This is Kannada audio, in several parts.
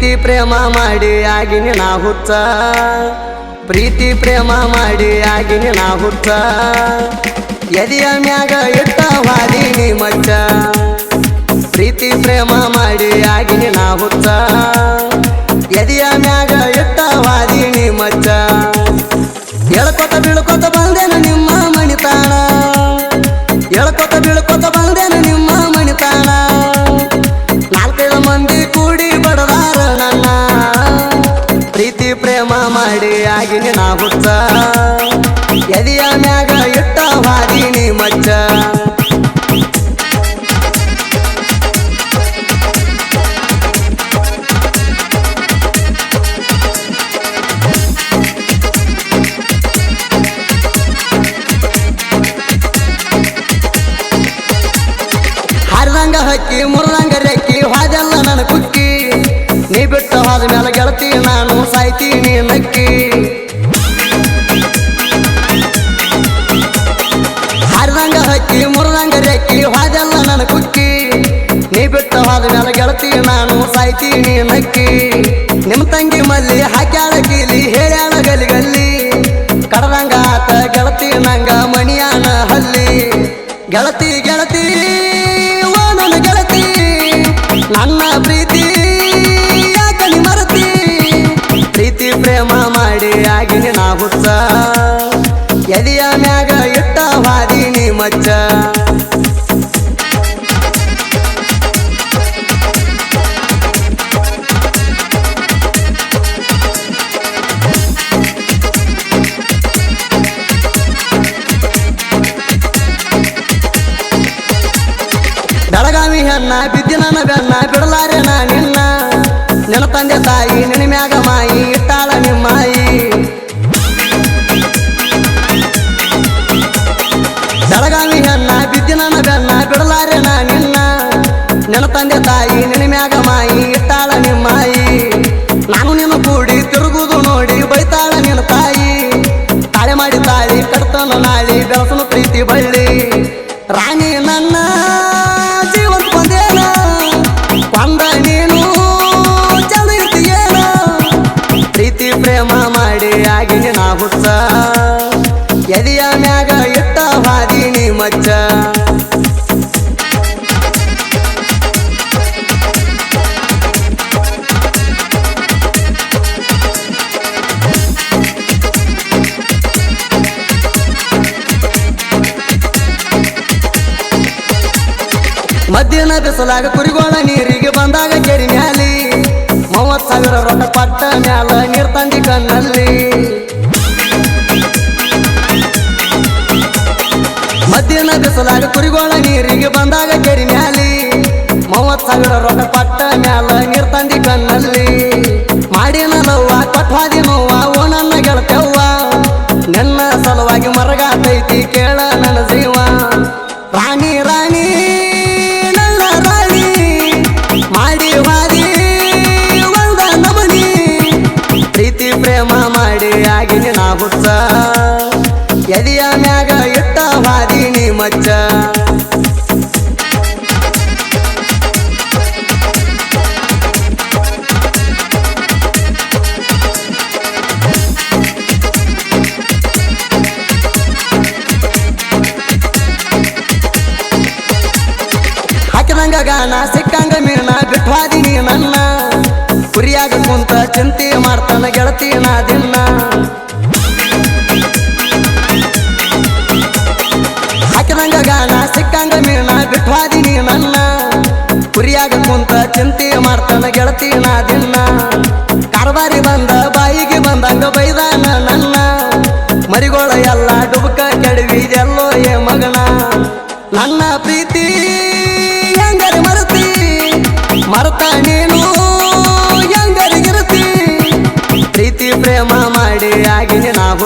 ಪ್ರೇಮ ಮಾಡಿ ಆಗಿನ ನಾ ಹುಚ್ಚ. ಪ್ರೀತಿ ಪ್ರೇಮ ಮಾಡಿ ಆಗಿನ ನಾ ಹುಚ್ಚ. ಎದೆಯ ಮ್ಯಾಗ ಇಟ್ಟ ವಾದಿನಿ ಮಚ್ಚ. ಪ್ರೀತಿ ಪ್ರೇಮ ಮಾಡಿ ಆಗಿನ ನಾ ಹುಚ್ಚ. ಎದೆಯ ಮ್ಯಾಗ ಇಟ್ಟ ವಾದಿನಿ ಮಚ್ಚ. ಎಳ್ಕೊತ ಬೀಳ್ಕೊತ ಪ್ರೇಮ ಮಾಡಿ ಆಗಿನಿ ನಾ ಹುಚ್ಚ ಎದೆಯ ಮ್ಯಾಗ ಇಟ್ಟ ವಾದಿನಿ ಮಚ್ಚ. ಹರಿದಂಗ ಹಕ್ಕಿ, ಮುರದಂಗ ರೆಕ್ಕಿ ಹಾದೆಲ್ಲ ನನ್ನ ಕುಕ್ಕಿ. ನೀ ಬಿಟ್ಟ ಹೋದ ಮೇಲೆ ಗೆಳತಿ ನಕ್ಕಿ ಹರಿದಂಗ ಹಕ್ಕಿ, ಮುರಿದಂಗ ರೆಕ್ಕಿ ಹಾದೆಲ್ಲ ನನ್ನ ಕುಕ್ಕಿ. ನೀ ಬಿಟ್ಟ ಹೋದ ಮೇಲೆ ಗೆಳತಿ ನಾನು ಸಾಯ್ತೀನಿ ನಕ್ಕಿ ನಿಮ್ಮ ತಂಗಿ ಮಲ್ಲಿ ಹಾಕ್ಯಾಳ ಕೀಲಿ, ಹೇಳ್ಯಾಳ ಗಲಿಗಲ್ಲಿ. ಕಡದಂಗ ಆತ ಗೆಳತಿ ನಂಗ, ಮಣಿಯಾನ ಹಲ್ಲಿ. ಗೆಳತಿ ಹುಚ್ಚ ಎದೆಯ ಮ್ಯಾಗ ಇಟ್ಟ ವಾದಿನಿ ಮಚ್ಚ. ಬೆಳಗಾವಿ ಹೆಣ್ಣ ಬಿದ್ದಿ ನನ್ನ ಬೆನ್ನ ಬಿಡಲಾರೆ ನಾ ನಿನ್ನ. ನಿನ್ನ ತಂದೆ ತಾಯಿ ನಿನ್ನ ಮ್ಯಾಗ ತಂದೆ ತಾಯಿ ನಿನ್ನ ಮಾಯಿ, ಇಟ್ಟಾಳ ನಿಮ್ಮಾಯಿ ನಾನು ನಿನ್ನ ಕೂಡಿ ತಿರುಗುದು ನೋಡಿ ಬೈತಾಳ ನಿನ್ನ ತಾಯಿ. ತಾಳೆ ಮಾಡಿ ತಾಳಿ ಕಡ್ತನ ನಾಳಿ ಬೆಳಸನು ಪ್ರೀತಿ ಬಳ್ಳಿ ಮಧ್ಯಾಹ್ನ ಬಿಸಲಾಗ ಕುರಿಗೋಳ ನೀರಿಗೆ ಬಂದಾಗ ಕೆರಿ ಮ್ಯಾಲಿ. ಮೂವತ್ ಸಾವಿರ ರೊಕ್ಕ ಪಟ್ಟ ಮ್ಯಾಲ ನೀರ್ ತಂದಿ ಕಣ್ಣಲ್ಲಿ. ಮಧ್ಯಾಹ್ನ ಬಿಸಲಾಗ ಕುರಿಗೋಳ ನೀರಿಗೆ ಬಂದಾಗ ಕೆರಿ ಮ್ಯಾಲಿ. ಮೂವತ್ ಸಾವಿರ ರೊಕ್ಕ ಪಟ್ಟ ಮ್ಯಾಲ ನೀರ್ ತಂದಿ ಕಣ್ಣಲ್ಲಿ. ಗಾನ ಸಿಕ್ಕಂಗ ಮೀನ ಬಿಟ್ವಾದಿನಿ ನನ್ನ ಕುರಿಯಾಗ ಕುಂತ ಚಿಂತೆ ಮಾಡ್ತಾನ ಗೆಳತಿ ನಾ ದಿನ್ನ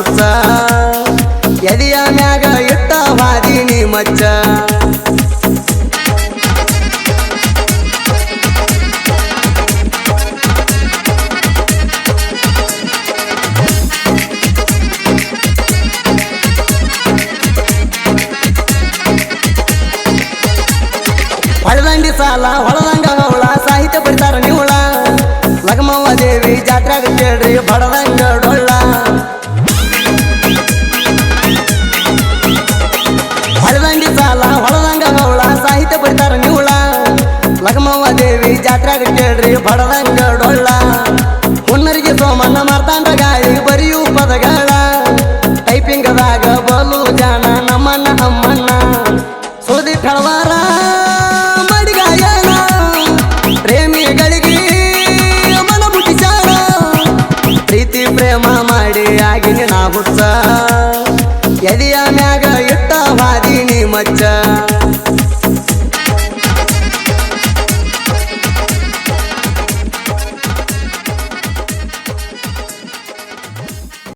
ಆಗಿನಿ ನಾ ಹುಚ್ಚ ಎದೆಯ ಮ್ಯಾಗ ಇಟ್ಟ ವಾದಿನಿ ಮಚ್ಚ. ಹೊಳದಂಡಿ ಸಾಲ, ಹೊಳದಂಗ ಅವಳ ಸಾಹಿತ್ಯ ಬರಿತಾರ ನಿವಳ. ಲಗಮವ್ವ ಕೇಳ್ರಿ ಬಡದಂಗ ಲಗಮವ್ವ ದೇವಿ ಜಾತ್ರೆಗೆ ಕೇಳ್ರಿ ಬಡದಂಗ ಡೊಳ್ಳ